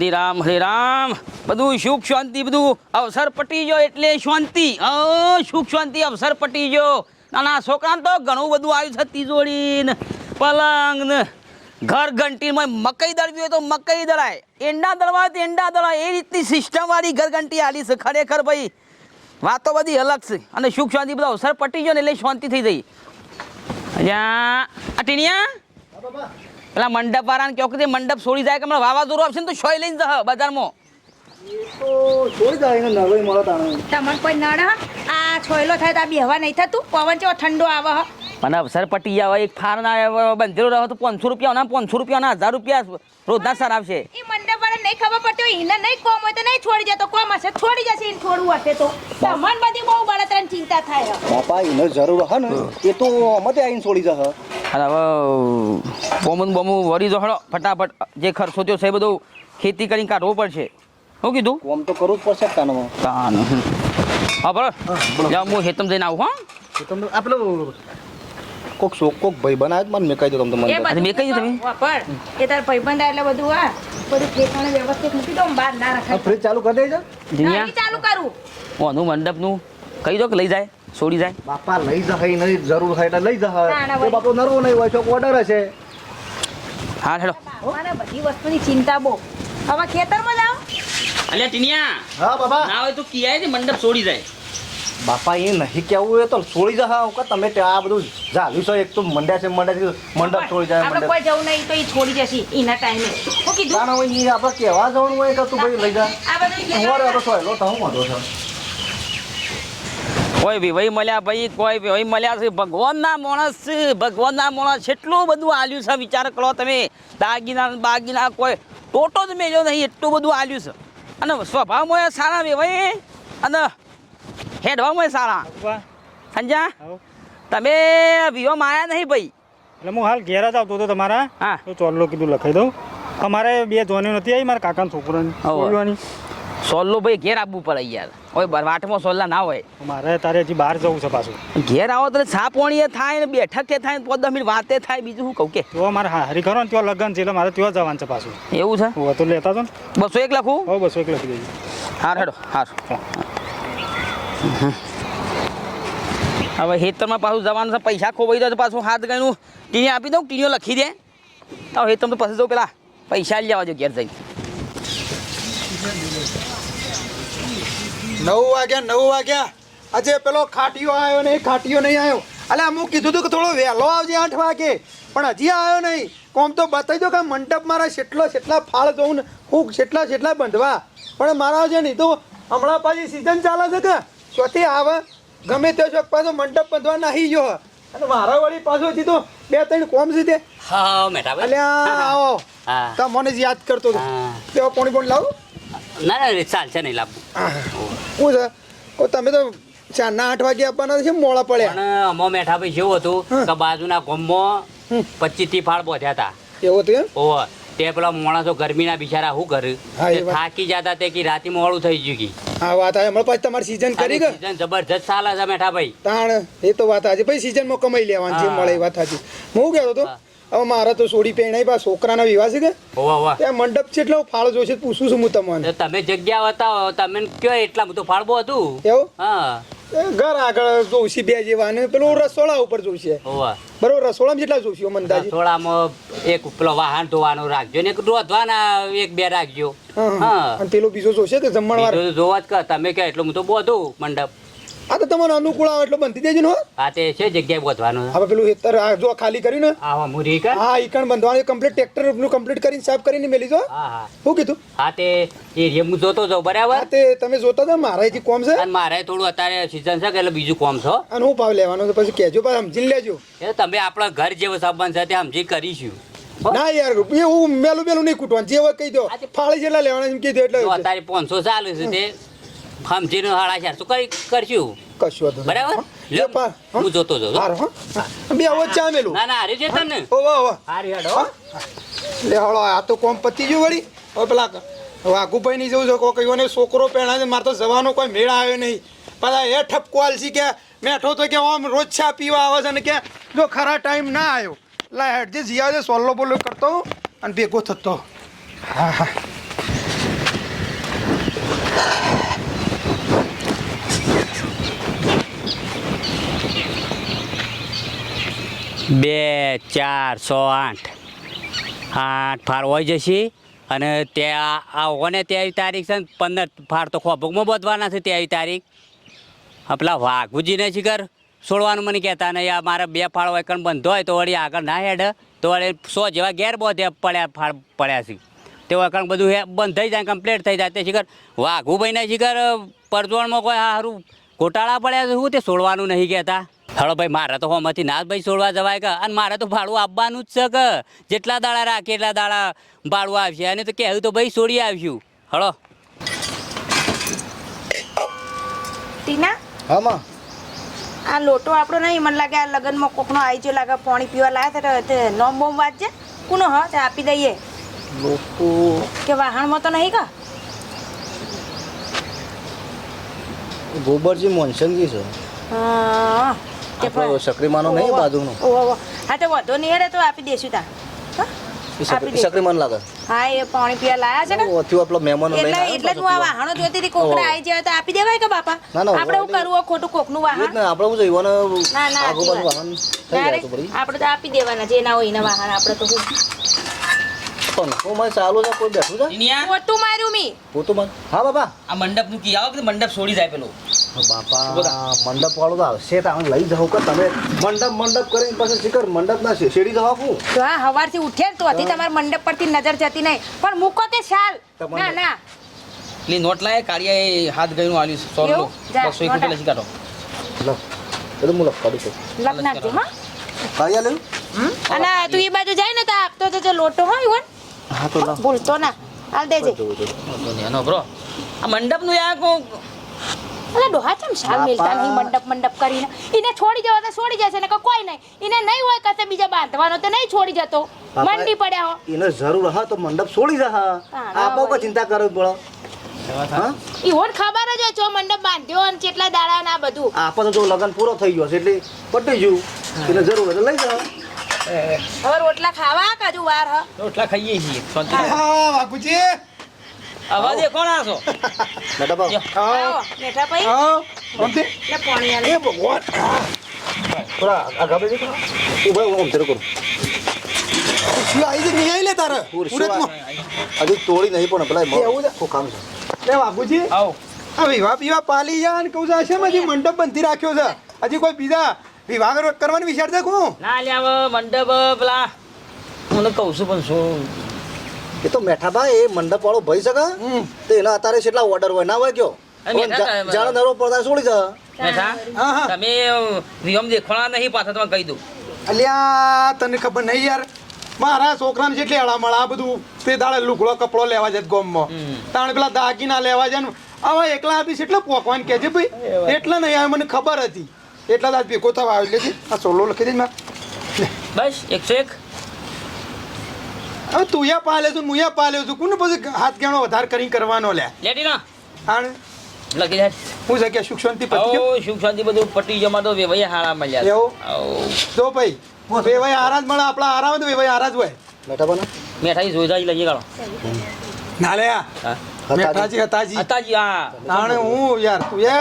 હરિરામ હરિરામ બધું સુખ શાંતિ, બધું અવસર પટી ગયો એટલે શાંતિ. સુખ શાંતિ, અવસર પટી ગયો. નાના છોકરાને તો ઘણું બધું આવ્યું છે તિજોરી ને પલંગ ઘર ઘંટીમાં મકઈ દળવી હોય તો મકઈ દળાય. એંડા દળવા હોય તો એંડા દળાય. એ રીતની સિસ્ટમ વાળી ઘર ઘંટી આલી છે ખરેખર ભાઈ. વાતો બધી અલગ છે. અને સુખ શાંતિ, બધો અવસર પટી ગયો ને એટલે શાંતિ થઈ ગઈ. અહીંયા આ ટીણિયા? પેલા મંડપ વાળાને કહો કે મંડપ છોડી જાય કે મને વાવાઝોડું આવશે ને તો છોય લઈને જહ બજારમાં. છોડી જાય એને મળે તાણે. તમને કોઈ નડ હ? આ છોયલો થાય તો આ બેહવા નહીં થતું? પવન ચેવો ઠંડો આવે મને અવસર પટી આવે એક ફાર ના બંધેલો રહો તો પાંચસો રૂપિયા ના પાંચસો રૂપિયા ના હજાર રૂપિયા રોજના સર આવશે. એ મંડપ વાળા નહીં ખબર પડતી હોય એને નહીં કોમ હોય તો નહીં છોડી જતો કોમ હશે? છોડી જશે એને છોડવું હશે તો. તમને બધી બહુ બળતરાની ચિંતા થાય. બાપા એને જરૂર હે ને એ તો મતે આવીને છોડી જશે. અને હવે બોમું બોમું વળી દો ફટાફટ જે ખર્ચો થયો છે એ બધું ખેતી કરીને કાઢવો પડશે. શું કીધું? કોમ તો કરવું જ પડશે જ તાનમાં તાન હા બરાબર જાઓ હું હેતમ જઈને આવું હા. એ તમને આ પેલો કોક શોક કોક ભાઈ બનાવે મને મેકાઈ કહી દો તમને એ મને અરે મેં કહ્યું તમે? વાપર એ તાર ભાઈબંધ આવે એટલે બધું આ બધું ઠેકાણે વ્યવસ્થિત મૂકી દો બહાર ના આ ફ્રીજ ચાલુ કરી દેજો. જીનિયા ચાલુ કરું. ઓનું મંડપનું? કહી દો કે લઈ જાય છોડી જાય. બાપા લઈ જાય નહીં જરૂર હોય એટલે લઈ જાય એ બાપો નરવો નહીં હોય છોક ઓર્ડર હશે. હા હેડો. મને બધી વસ્તુની ચિંતા બહુ. હવે ખેતરમાં જાઓ. અલ્યા ટીનિયા હા બાબા ના હોય તો કિયાય ને મંડપ છોડી જાય. બાપા એ નહીં કેવું એ તો છોડી જશે કે તમે ત્યાં આ બધું ઝાલ્યું છો એક તો મંડ્યા છે મંડ્યા છે મંડપ છોડી જાય આપણે મંડપ. કોઈ જવું નહીં તો એ છોડી જશે એના ટાઈમે. હું કીધું? તાણા હોય એ આપણે કેવા જવાનું હોય કે તું ભાઈ લઈ જા. આ બધું હું વારે તો સોયલો તો હું વાંધો છે. કોઈ બી ભાઈ મળ્યા ભાઈ કોઈ બી ભાઈ મળ્યા છે ભગવાનના માણસ છે ભગવાનના માણસ એટલું બધું આલ્યું છે વિચાર કરો તમે. દાગીના ને બાગીના કોઈ ટોટો જ મેળ્યો નહીં એટલું બધું આલ્યું છે. અને સ્વભાવમાં સારા બે ભાઈ અને હેડવામાં એ સારા સંજા તમે વિવામાં આવ્યા નહીં ભાઈ. એટલે હું હાલ ઘેર જ આવતો હતો તમારા. હા. તો ચોલ્લો કીધું લખાઈ દઉં. અમારે બે ધોની નથી આવી મારા કાકાના છોકરાની હોવે. સોલ્લો ભાઈ ઘેર આવવું પડે યાર. બર- વાટમાં સોલ્લા ના હોય. મારે તારે હજી બહાર જવું છે પાછું. ઘેર આવો તો છા પોણીએ થાય ને બેઠક તે થાય ને પાંચ દસ મિનિટ વાતે થાય બીજું શું કહું કે. તો મારે હારી કરો ને ત્યાં લગ્ન છે એટલે મારે ત્યાં જવાનું છે પાછું. એવું છે? હું તો લેતા છો ને. બસો એક લખું? હો બસો એક લખી દેજો. હાર હેડો હાર. હવે હેતરમાં પાછું જવાનું છે, પૈસા ખોવાઈ જાય તો પાછું હાથ ગણું. ટીણી આપી દઉં, ટીણીઓ લખી દે. તો હેતમ તો પછી જવું પેલા. પૈસા લઈ જો ઘેર જઈને. નવ વાગ્યા નવ વાગ્યા. આજે પેલો ખાટીયો આવ્યો નહીં, ખાટીયો નહીં આવ્યો. અલે અમુક કીધું હતું કે થોડો વહેલો આવજે આઠ વાગે. પણ હજી આવ્યો નહીં. કોમ તો બતાવી દો કે મંડપ મારા છેટલો છેટલા ફાળ જોઉં ને હું છેટલા છેટલા બંધવા. પણ મારા છે નહીં તો હમણાં પાછી સિઝન ચાલે છે કે? ચોથી આવે. ગમે તે ચોક પાછો મંડપ બંધવા નાહી ગયો. અને મારા વળી પાછો હજી બે ત્રણ કોમ છે તે હા મેટા અલ્યા આવો. તો મને યાદ કરતો હતો. તે પોણી પોણી લાવું. ના ના ચાલશે નહીં લાવું. શું છે? ઓ તમે તો ચારના આઠ વાગે આપવાના છે મોડા પડ્યા. પણ અમો મેઠા ભાઈ જેવું હતું કે બાજુના ગોમમાં. પચીસથી ફાળ બોધ્યા હતા. એવું હતું એમ? ઓવ તે પેલા માણસો ગરમીના બિચારા શું કરે? હા, તે. થાકી જતા તે કે રાતે મોડું થઈ ગયું કે. હા વાત આવે હમણાં પછી તમારી સિઝન કરી કે સીઝન જબરજસ્ત ચાલે છે મેઠા ભાઈ. તાણ એ તો વાત હાજી પછી સિઝનમાં કમાઈ લેવાની જે મળે એ વાત હાજી હું કહેતો હતો? હવે મારા તો સોડી પહેણાઈ પા છોકરાના વિવાહ છે કે? વાહ વાહ ત્યાં મંડપ છે એટલે ફાળો જોશે પૂછું છું હું તમને. તમે જગ્યા બતાવો તમે કયો એટલા બધું ફાળબો હતું? એવું? હા. ઘર આગળ જોશી બે જેવા ને પેલું રસોડા ઉપર જોઈશે. બરોબર બરોબર રસોડામાં જેટલા જોઈશે મને થોડામાં એક પેલો વાહન ધોવાનું રાખજો ને એક રોધવાના એક બે રાખજો. હા પેલું બીજું જોશે કે જમણવાર? જોવા જ તમે કે એટલું હું તો બોધું મંડપ. આ તો તમને અનુકૂળ આવે એટલે બંધી દેજો ને હો. તે છે જગ્યાએ ગોતવાનું હવે પેલું હેતર આ જો ખાલી કર્યું ને આવા મુરી કર હા ઈકણ બંધવાનું કમ્પ્લીટ ટ્રેક્ટરનું કમ્પ્લીટ કરીને સાફ કરીને મેલી જો. હા હા. શું કીધું? હા તે એ હું જોતો જાઉં બરાબર? હા તે તમે જોતા હતા મારા અહીંથી કોમ છે? અને મારે થોડું અત્યારે સિઝન છે એટલે બીજું કોમ છો? અને હું ભાવ લેવાનો છે પછી કહેજો પણ સમજી લેજો. એ તમે આપણા ઘર જેવો સંબંધ છે તે સમજી કરીશું. હો? ના યાર એ હું મેલું મેલું નહીં કૂટવાનું જે હોય કહી દો. ફાળી જેટલા લેવાના એમ કહી દો એટલે અત્યારે પાંચસો ચાલે છે તે. સમજીને સાડા શું કરી કરશું? કશું વાંધો નહીં. બરાબર? લે હું. જોતો જાઉં હારું, હા? હા. બે આવો ચા મેલું ના ના હારી છે તને ઓ વાહ વાહ હારી હેડો. લે હળો આ તો કોમ પતી ગયું વળી. હવે પેલા વાઘુભાઈ ની જવું છો કોઈ કહીઓને છોકરો પહેણા છે મારે તો જવાનો કોઈ મેળ આવ્યો નહીં. પાછા એ ઠપકો છે કે મેઠો તો કે આમ રોજ ચા પીવા આવે છે ને કે જો ખરા ટાઈમ ના આવ્યો. લા હેડ જે જીયા છે સોલ્લો બોલો કરતો અને ભેગો થતો. હા હા. બે, ચાર સો આઠ. આઠ ફાર હોય જશે અને ત્યાં આવો ને તેવી તારીખ છે ને પંદર ફાર તો ખોભગમાં બધવાના છે તેવી તારીખ. પેલા વાઘુજીને શિખર છોડવાનું મને કહેતા નહીં. આ મારે બે ફાળ હોય કણ બંધ હોય તો વળી આગળ ના હેડ. તો વળી સો જેવા ગેર બોધે પડ્યા ફાળ પડ્યા છે. તે વખત બધું હે બંધ થઈ જાય કમ્પ્લીટ થઈ જાય. તે શિખર વાઘુભાઈના શિખર પરજોણમાં કોઈ સારું ગોટાળા પડ્યા છે. શું તે છોડવાનું નહીં કહેતા. હળો ભાઈ મારે તો હોમાંથી ના ભાઈ છોડવા જવાય કે. અને મારે તો ભાડું આપવાનું જ છે કે. જેટલા દાડા રાખે એટલા દાડા ભાડું આવશે. અને તો કહેવું તો ભાઈ છોડી આવ્યું હળો. ટીના? હા માં. આ લોટો આપણો નહીં. મને લાગે આ લગ્નમાં કોકનો આવી ગયો લાગે પાણી પીવા લાયા તે નોમ બોમ વાંચજે કોનો હ તે આપી દઈએ. લોટો. કે વાહણમાં તો નહીં કા? ગોબરજી મોનસંગી છે. હા. આપણો સક્રીમાનો નહીં બાજુનો. ઓહો. હા તો વધો નહીં હેડે તો આપી દેશું તા હા? એ આપી સક્રી- દે. સક્રીમાન લાગે. હા એ પાણી પીવા લાયા છે કે ઓથી પેલો મહેમાનો લઈને એટલે એટલે હું આ વાહણો જોતી હતી કોકરા આવી જાય તો આપી દેવાય કે બાપા? ના, ના, આપણે હું કરવું ખોટું કોકનું વાહણ? ને આપણે ના ના પાછું વાહન થઈ જાય તો પડી. આપણે તો આપી દેવાના જે ના હોય એના વાહણ આપણે તો પંખો માં ચાલુ છે કોઈ બેઠું છે? ટીનિયા, માર્યું મી. પોતું માં હા બાપા. આ મંડપનું કી આવો કે મંડપ છોડી જાય પેલો? હા, બાપા. મંડપ વાળો તો આવશે તો આમ લઈ જાઓ કે તમે. મંડપ મંડપ કરીને પછી શીખર મંડપ ના છે જવા કું તો હા હવારથી ઉઠ્યા તો. હતી તમારા મંડપ પરથી નજર જતી નહીં. પણ મૂકો તે શાલ. ના ના. એટલે નોટ લાય હાથ ગયું આલ્યું સો એવું? જા, બસો એક રૂપિયા લસી કાઢો લો. પેલું હું લખ કાઢું છું. લખ નાખજો હા. કાઢ્યા લેવું અને તું એ બાજુ જાય ને તો આપતો જજો લોટો હોય ઈવન હા તો ભૂલતો ના. હાલ દેજે. બ્રો. આ મંડપનું કોક અલા ડોહા ચમ શાલ. મેલતા નહીં મંડપ મંડપ કરીને? એને છોડી જવા તો છોડી જશે ને કોઈ નહીં. એને નહીં હોય કશે બીજા બાંધવાનો તો નહીં છોડી જતો. મંડી પડ્યા હો. એને જરૂર હા તો મંડપ છોડી જા હા. હા, આ બહુ હોય. ચિંતા કરો બોલો. ઈ હોન ખબર જ હોય છો મંડપ બાંધ્યો અને કેટલા દાડા ના બધું. આપણે તો જો લગન પૂરો થઈ ગયો છે એટલે પટી ગયું. એને જરૂર હોય તો લઈ જાઓ. હવે રોટલા ખાવા કાજુ વાર હ? રોટલા ખાઈએ છીએ હા વાઘુજી અવાજ કોણ આસો મેડમ બાપુ. આવો. મેઠા ભાઈ. આવો. કોણથી લે પાણી આલે. એ ભગવાન. થોડા આ ગાબે જઈ ખરા. ઊભા હું આમ તેરું કરું. શું આવી છે નહીં લે તારે? પૂર સુરતમાં હજુ તોડી નહીં પણ પેલા એવું છે? કામ છે? લે બાપુજી. આવો. આ વિવાહ પીવા પાલી જા અને કહું છે છે હજી મંડપ બંધી રાખ્યો છે? હજી કોઈ બીજા વિવાહ કર- કરવાનો વિચાર છે કોણ? ના લે હવે મંડપ પેલા હું તો કહું છું પણ શું એ તો મેઠાભાઈ એ મંડપ વાળો ભાઈ શકે. તો એના અત્યારે કેટલા ઓર્ડર હોય ના હોય સાહેબ. જાણે નરો પડતા છોડી જા તમે નિયમ દેખવાના નહીં પાછા તમે કહી દઉં. અલ્યા તને ખબર નહીં યાર? મારા છોકરાને જેટલી હળામળ આ બધું તે દાડે લુગડો કપડો લેવા જાય ગોમમાં. માં તાણે પેલા દાગીના લેવા જાય હવે એકલા આપીશ એટલે પોકવાન છે ભાઈ. એટલા નહીં આવે મને ખબર હતી. એટલા દાદ ભેગો થવા આવ્યો એટલે આ સોલો લખી દે બસ એકસો એક. હવે તું યા પાલે છું હું યા પાલ્યો છું. કોને પછી હાથ ગેણો વધાર કરીને કરવાનો લે? લેટી ના. આણ લગી જાય હું જગ્યા સુખ શાંતિ પતી ગયો? ઓ સુખ શાંતિ બધું પટી જમા તો વેવાય હારા મળ્યા એવો? તો જો ભાઈ વેવાય આરાજ મળે આપણા આરામ તો વેવાય આરાજ હોય. મેઠાભાઈ મેઠાઈ જોઈ જાય લઈ ગાળો. ના લે મેઠાજી હતાજી. હતાજી હા. આણે હું યાર તું એ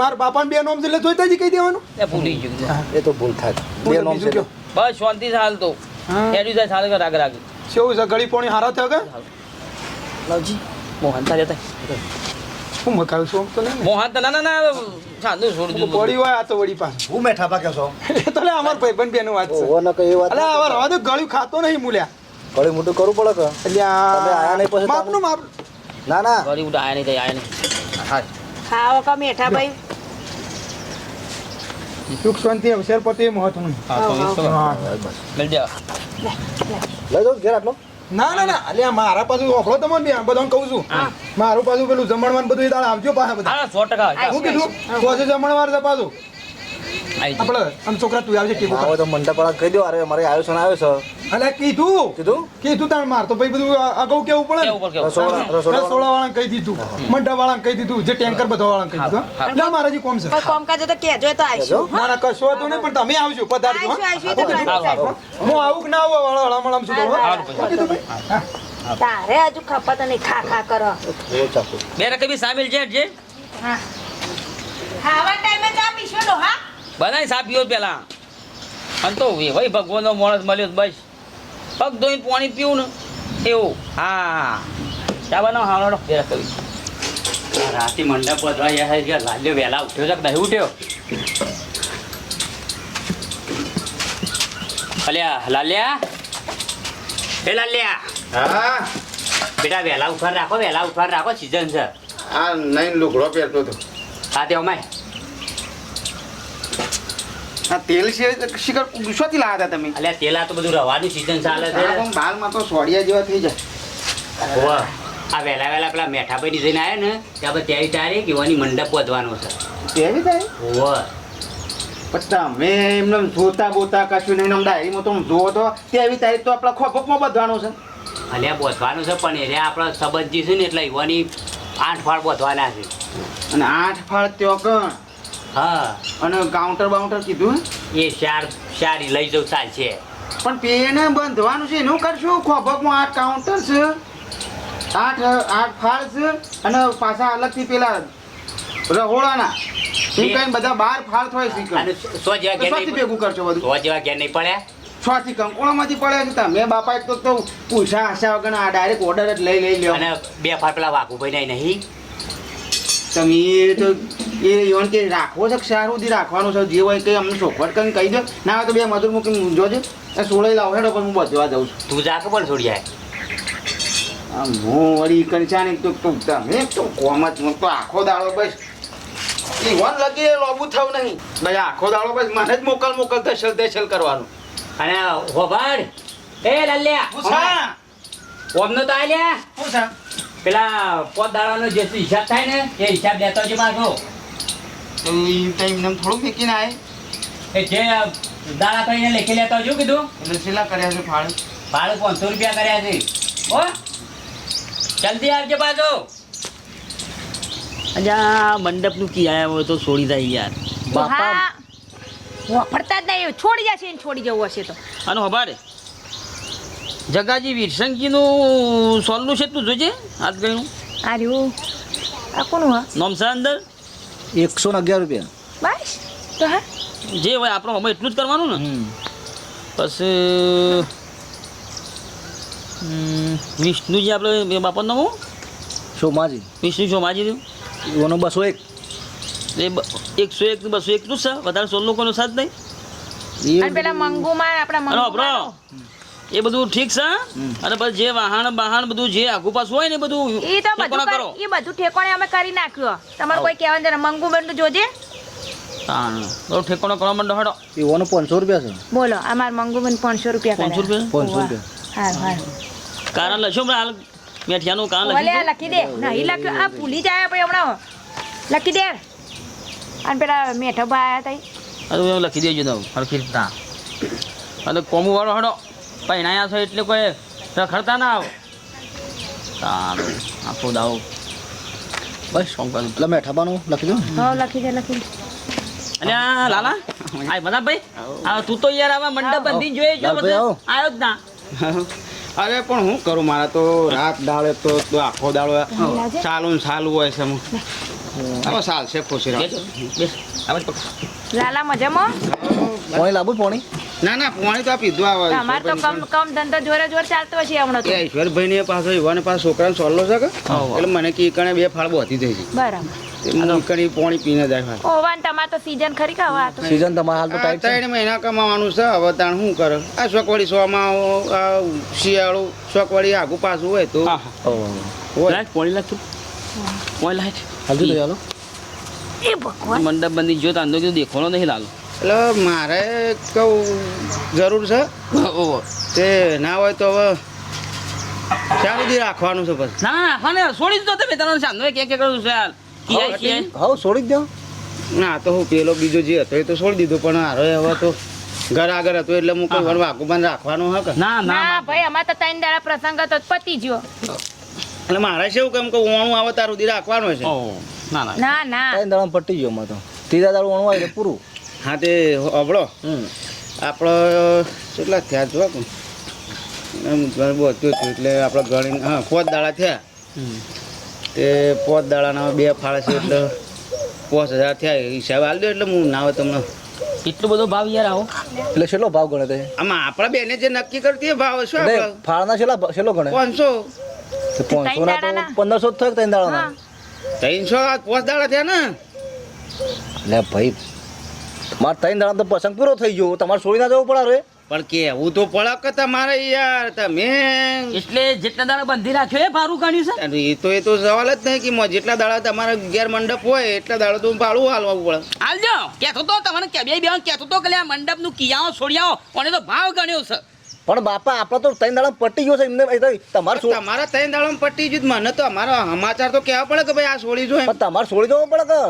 માર બાપાને બે નોમ છે એટલે જોઈતાજી કહી દેવાનું. એ ભૂલી ગયું. એ તો ભૂલ થાય. બે નોમ છે. બસ શાંતિ હાલ તો. હા. જાય સાલ રાગ રાગ. કેવું છે? ગળી પોણી હારા થયો કે? લાવજી મોહન તા જતા હું મકાવું છું તો નહીં મોહન ના ના ના સાંધુ છોડ ને પડી હોય આ તો વળી પાસ હું મેઠાભા કહો છો? તો લે અમાર ભાઈબંધ બેનું વાત છે. ઓહો ન કઈ વાત અલે હવે રવા દો ગળ્યું ખાતો નહીં મૂલ્યા. ગળ્યું મોટું કરવું પડે કે? એટલે આયા નહીં પછી માપનું માપ ના ના. ગરીબ ઉઠા આયા નહીં તો આયા નહીં. હા. ખાઓ કા મેઠા ભાઈ? સુખ શાંતિ અવસર પતે મહત્વનું. મિલ જા લઈ જાઓ ઘેર આટલો? ના ના ના. અલ્યા મારા પાછું ઓખળો તમને બે બધાને કહું છું. મારું પાછું પેલું જમણવાનું બધું એ દાળ આવજો પાછા બધા. હા સો ટકા. હું કીધું? તો જમણવાર છે પાછું. આપણે આમ છોકરા તું આવજે ટેબલ આવો તો મંડપ કહી દો અરે મારે આયુષ્ય આવ્યો છે. અલ્યા કીધું? કીધું? કીધું તાણ માર. તો ભાઈ બધું અગાઉ કેવું પડે? રસોડા રસોડા કહી દીધું. મંડા વાળાને કહી દીધું. જે ટેન્કર બધા વાળાને કહી દીધું હા. એટલે મારાજી કોમ છે. કોઈ કોમકાજ તો કહેજો તો આવીશું ના ના કશો હતું નહીં પણ તમે આવજો પધારજો આવીશું હા? તો હું આવું કે ના આવું વાળા શું કરું હા. તારે હજુ ખપત નહીં ખા ખા કરો. બે રકમ સામેલ છે જે? ખાવા ટાઈમે ચા પીશો ડોહા બનાવી સાપીઓ પેલા. અને તો ભાઈ ભગવાનનો માણસ મળ્યો બસ. પગ ધોઈને પાણી પીવું ને એવું. હા. ચા બનાવો હા હાલો જરા કરી. રાતે મંડપ વધવા યાર લાલ્યો વહેલા ઉઠ્યો છે કે નહીં ઉઠ્યો? અલ્યા લાલ્યા? એ લાલ્યા. હા? બેટા વહેલા ઉઠવા રાખો વહેલા ઉઠવા રાખો સિઝન છે. આ નહીં લુગડો પહેરતો હતો. હા તે અમાય. આ તેલ છે શિખર શોથી લાવ્યા હતા તમે? અલ્યા તેલા તો બધું રવાની સીઝન ચાલે છે. પણ બાલમાં તો સોડિયા જેવા થઈ જાય. હોવે. આ વહેલા વહેલા પેલા મેઠાભાઈ જઈને આવ્યા ને ત્યાં પછી તેવી તારીખ એવાની મંડપ વધવાનો છે. કેવી થાય હોવે. પણ તમે એમને જોતા બોતા કશું નહીં ડાયરીમાં તો જોવો તો તેવી તારીખ તો આપણા ખોપકમાં બધવાનું છે. અલ્યા બોધવાનું છે પણ એ આપણા સંબંધી છે ને એટલે એવાની આઠ ફાળ બોધવાના છે. અને આઠ ફાળ ત્યો કણ? હા. અને કાઉન્ટર બાઉન્ટર કીધું એ ચાર ચાર લઈ જવું ચાલશે પણ પેને બંધવાનું છે એનું કરશું? ખોભકમાં આઠ કાઉન્ટર છે આઠ આઠ ફાળ છે અને પાછા અલગથી પેલા રહોડાના. એમ બધા બાર ફાળ થાય છે અને સો જેવા ઘેર ભેગું કરશો બધું? સો જેવા ઘેર નહીં પડ્યા? છથી કંકોણામાંથી પડે છે તમે બાપા એક તો પૂછા આશા વગર આ ડાયરેક્ટ ઓર્ડર જ લઈ લઈ લ્યો. અને બે ફાળ પેલા વાઘુભાઈ નહીં નહીં. તમે તો એ યોન કે રાખવો છે સારું થી રાખવાનું છે જે હોય કે અમને ચોખવટ કરીને કહી દો. ના હોય તો બે મજૂર મૂકી જોજે એ સોળે લાવો હેડો પણ હું બધવા જાઉં છું. તું જા પણ છોડી જાય આ હું વળી કંચાને ને તો તો તમે તો કોમ જ હું તો આખો દાડો બસ. એ વન લગી લોબુ થવ નહીં. ભાઈ આખો દાડો બસ મને જ મોકલ મોકલ દશલ દશલ કરવાનું. અને હોભાડ એ લલ્યા. પૂછા ઓમનો તો આલ્યા પૂછા પેલા પોત દાડાનો જે હિસાબ થાય ને એ હિસાબ લેતો જ પાછો તો એ ટાઈમ એમ થોડું ફેંકીને આવે એ જે દાડા કરીને લખી લેતો શું કીધું? એટલે છેલ્લા કર્યા છે ફાળ. ભાડું પાંચસો રૂપિયા કર્યા છે. હો? જલ્દી આવજો પાછો. અજા મંડપનું કી આયા હોય તો છોડી જાય યાર. બાપા. વાપરતા જ નહીં છોડી જશે ને છોડી જવું હશે તો. આનો હબારે જગાજી વીરસંગીનું સોલનું છે તું જોજે હાથ ગયું આ રહ્યું. આ કોનું હા? નોમ છે અંદર. એકસો ને અગિયાર રૂપિયા. બસ તો હા. જે હોય આપણો અમે એટલું જ કરવાનું ને? પછી વિષ્ણુજી આપણે બાપાનું નામ હું? સોમાજી. વિષ્ણુ સોમાજી રહ્યું એનો બસો એક. એ બ- એકસો એક બસો એકનું જ છે. વધારે સોલ લોકોનો સાથ નહીં. એ પેલા મંગુમાં આપણા મંગુમાં એ બધું ઠીક છે? અને પછી જે વાહન બહાણ બધું જે આગુ પાછું હોય ને બધું એ તો બધું કરો એ બધું ઠેકોણે અમે કરી નાખ્યું. તમારે કોઈ કહેવાનું છે મંગુ બેન જોજે. તાણ બધું ઠેકાણો કરવા માંડો હડો. રૂપિયા છે. બોલો અમાર મંગુ બેન પાંચસો રૂપિયા પાંચસો કર્યા. રૂપિયા? પાંચસો રૂપિયા. હારું હારું. કારણ લખ્યો હમણાં હાલ. મેઠિયાનું કારણ લખ્યું લખી દે. નહીં લખ્યું આ ભૂલી જાય હમણાં. લખી દે. અને પેલા મેઠો તા હતું એવું લખી દેજો હરખી અને કોમું વાળો હડો. પહેણાયા છો એટલે કોઈ રખડતા ના આવો. સારું આખો દાવ. બસ શું કરું? એટલે મેઠાબાનું લખી દો હા લખી દે લખી દે. અને લાલા આ બધા ભાઈ આ તું તો યાર આવા મંડપ બંધી જોઈએ જો બધું આવ્યો જ ના. અરે પણ હું કરું? મારા તો રાત દાડે તો આખો દાડો ચાલું ચાલુ હોય છે હું. હવે ચાલશે ખુશી રાખ લાલા મજામાં? પાણી લાવું પાણી? ના ના પાણી તો આ પીધું આવે અમાર તો કમ કમ ધંધો જોરે જોર ચાલતો હશે હમણાં તો. ઈશ્વરભાઈ ને પાછો યુવાને પાછો છોકરાને સોલ્લો છે કે? એટલે મને કે કણે બે ફાળ બોતી થઈ છે બરાબર. પાણી પીને જાય ઓવાન તમાર તો સીઝન ખરી કા હવે આ તો? સિઝન તમારે હાલ તો ટાઈટ છે. મહિના કમાવાનું છે હવે તાણ શું કરે? આ શોકવાળી સોમાં આ શિયાળું શોકવાળી આગુ પાછું હોય તો. હોય. લાઈટ પોણી લાગ તું. પોણી લાઈટ હાલતું તો ચાલો. એ ભગવાન. મંડપ બંધી જો તાંદો કીધું દેખવાનો નહીં લાલો. એટલે મારે કહું જરૂર છે ઓહો. તે ના હોય તો હવે ક્યાં સુધી રાખવાનું છે પછી? ના ના ખાને છોડી દીધો તમે. તને સાંધો કે કે કરું છે હા છોડી જ દો. ના તો હું પેલો બીજો જે હતો એ તો છોડી દીધો પણ હારો હવે તો ઘર આગળ હતો એટલે હું કોઈ વાકું બંધ રાખવાનું હા કે? ના ના ભાઈ અમાર તો ત્રણ દાડા પ્રસંગ હતો પતી ગયો. એટલે મારે શું કેમ કે ઓણું આવે તારું સુધી રાખવાનું છે? ના ના. ના ના. ત્રણ દાડા પટી ગયો માં તો. ત્રીજા દાડું ઓણું આવે પૂરું. હા તે અબળો. હમ. આપણો કેટલા થયા જો એમ ઘર બધું થયું એટલે આપણે ગણી હા પોત દાડા થયા. તે પોત દાડાના બે ફાળે છે એટલે પાંચ હજાર થયા હિસાબ આલી દો એટલે હું ના હોય તમને. એટલો બધો ભાવ યાર આવો? એટલે છેલ્લો ભાવ ગણે તે? આમાં આપણા બેને જે નક્કી કરતી એ ભાવ શું આપણે ફાળના છેલ્લા છેલ્લો ગણે? પાંચસો. પાંચસો ના તો પંદરસો જ થયો ત્રણ દાડાના? ત્રણસો આ પાંચ દાડા થયા ને? એટલે ભાઈ તમારે ત્રણ દાડા તો પસંદ પૂરો થઈ ગયો. તમારે છોડી ના જવું પડે રે. પણ કેવું તો પડક તમારે યાર તમે. એટલે જેટલા દાડા બંધી રાખ્યો એ ભારું ગણ્યું છે? એ તો એ તો સવાલ જ નહીં કે મ- જેટલા દાડા તમારા ઘેર મંડપ હોય એટલા દાડા તો ભાડું હાલવું પડે. હાલજો. કહેતો તો તમને કે બે બે કહેતો તો કે આ મંડપનું કિયાઓ છોડિયાઓ અને તો ભાવ ગણ્યો છે. પણ બાપા આપણે તો ત્રણ દાડા પટી ગયો છે. એમને તમારે તમારા ત્રણ દાડા પટ્ટી જ મને તો અમારો સમાચાર તો કહેવા પડે કે ભાઈ આ છોડી જો તમારે છોડી જવું પડે કે?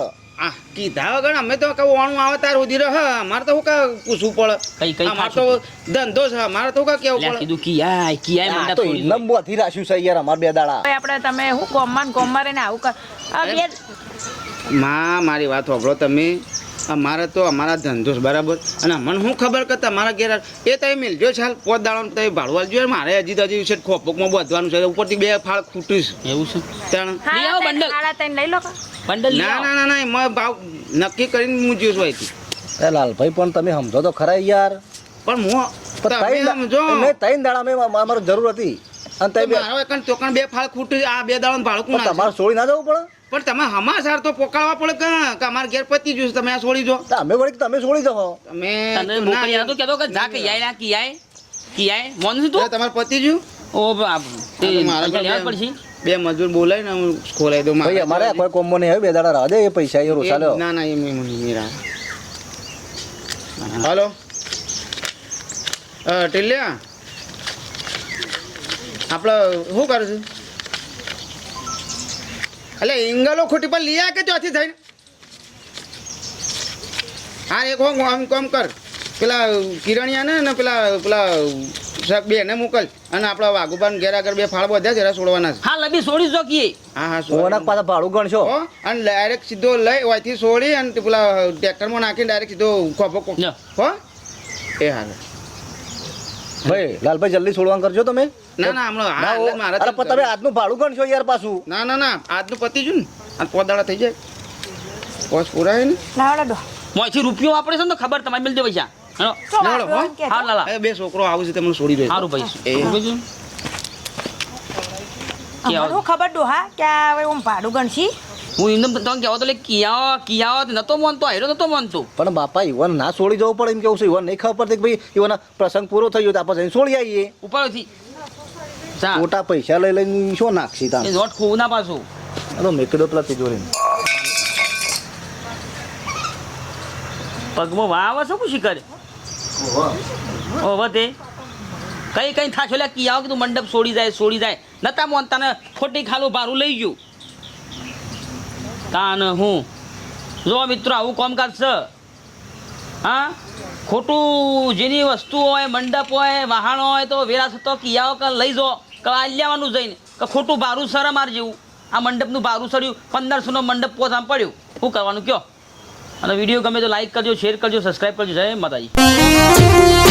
આ કીધા વગર અમે તો કહું વાણું આવે તાર સુધી રહ. અમારે તો શું કા પૂછવું પડે? કઈ- કઈ અમારે તો ધંધો છે અમારે તો કા કેવું પડે? કીધું કિયા કિયા મને તો લંબો થી રાખ્યું છે યાર અમારે બે દાડા. આપણે તમે હું ગોમમાં ને ગોમમાં રહીને આવું કર. આ બે માં મારી વાત સાંભળો તમે. અમારે તો અમારા ધંધો બરાબર? અને મને શું ખબર કરતા તમારા ઘેર એ તમે મિલજો ચાલ પોત દાડો તમે ભાડવા જોઈએ મારે હજી તો હજી છે ખોપોકમાં બાંધવાનું છે ઉપરથી બે ફાળ ખૂટીશ. એવું છે? ત્રણ. બંડલ. લઈ લો. બંડલ ના ના ના ના મેં ભાવ નક્કી કરીને મૂક્યું છું અહીંથી એ લાલભાઈ પણ તમે સમજો તો ખરા યાર. પણ હું સમજો. ત્રણ દાડા મેં અમારે જરૂર હતી. અને તમે બે- મારો એકણ ચોકણ બે ફાળ ખૂટી આ બે દાળ ભાડું? તમારે છોડી ના જવું પડે. પણ તમે હમાસાર તો પોકાળવા પડે કે કે અમારે ઘેર પતી છે તમે આ છોડી દો. અમે વળી તમે છોડી દો. તમે તને મોકલી આ તો કહેતો કે જા કિયાય ના. કિયાય કિયાય મોન તું? તમાર તમારે પતી ગયું? ઓ બાપ તે મારા લેવા જ પડશે? બે મજૂર બોલાય ને હું ખોલાઈ દઉં ભાઈ અમારે કોઈ કોમ્બો નહીં આવે બે દાડા રાહ દે એ પૈસા એ રોસાલો ના ના એમ એમ મેરા હાલો. અ, ટીલિયા? આપણે શું કરું છું? એટલે ઇંગલો ખોટી પર લઈ આ કે ચોથી થઈને હા એક હોમ આમ કોમ કર. પેલા કિરણિયા ને ને પેલા પેલા સાહેબ બે ને મોકલ. અને આપણા વાઘુબાન ઘેર આગળ બે ફાળ બધા જરા છોડવાના છે. હા લબી છોડી જો કીએ હા હા ઓના પાછા ભાડું ગણશો? હો, અને ડાયરેક્ટ સીધો લઈ ઓયથી છોડી અને પેલા ટ્રેક્ટરમાં નાખીને ડાયરેક્ટ સીધો ખોફો કો- હો? એ હા ભાઈ લાલભાઈ જલ્દી છોડવાનું કરજો તમે. ના ના હમણાં હા હાલ મારે અરે પણ તમે આજનું ભાડું ગણશો યાર પાછું. ના ના ના આજનું પતી જુ ને. આ પોદાળા થઈ જાય. પોસ પૂરાય ને? લાવડા દો. મોંથી રૂપિયો વાપરે છે ને તો ખબર તમારે દે પૈસા. હેલો. હો. લાલા. એ બે છોકરો આવું છે તમને છોડી દે. સારું ભાઈ. એ. ખબર ડો હા કે હવે હું ભાડું ગણશી. હું એમને તમે કહેવો તો લે કિયાઓ કિયાઓ નતો માનતો આયરો નતો માનતો. પણ બાપા ઈવન ના છોડી જવું પડે એમ કેવું છે? ઈવન નહીં ખબર પડતી કે ભાઈ ઈવન પ્રસંગ પૂરો થઈ ગયો તો આપણે જઈને છોડી આવીએ. ઉપરથી મોટા પૈસા લઈ લઈને શું નાખશી તા એ નોટ ખોવું ના પાછું અરે મેકડો પેલા તિજોરી પગમાં આવે છે શું કરે? ઓ વધે કઈ કઈ થાશો લે કિયાઓ કીધું મંડપ છોડી જાય છોડી જાય. નતા મોન તને ખોટી ખાલું ભારું લઈ ગયું. તાન હું. જો મિત્રો આવું કામકાજ છે. હા? ખોટું જેની વસ્તુ હોય મંડપ હોય વાહણો હોય તો વેરા થતો કિયાઓ કે લઈ જો. કે આ લેવાનું જઈને, કે ખોટું ભારું સર અમાર જેવું. આ મંડપનું ભારું સર્યું, પંદરસોનો મંડપ પોતામાં પડ્યું. શું કરવાનું કયો? અને વીડિયો ગમે તો લાઈક કરજો શેર કરજો સબસ્ક્રાઈબ કરજો. જય માતાજી.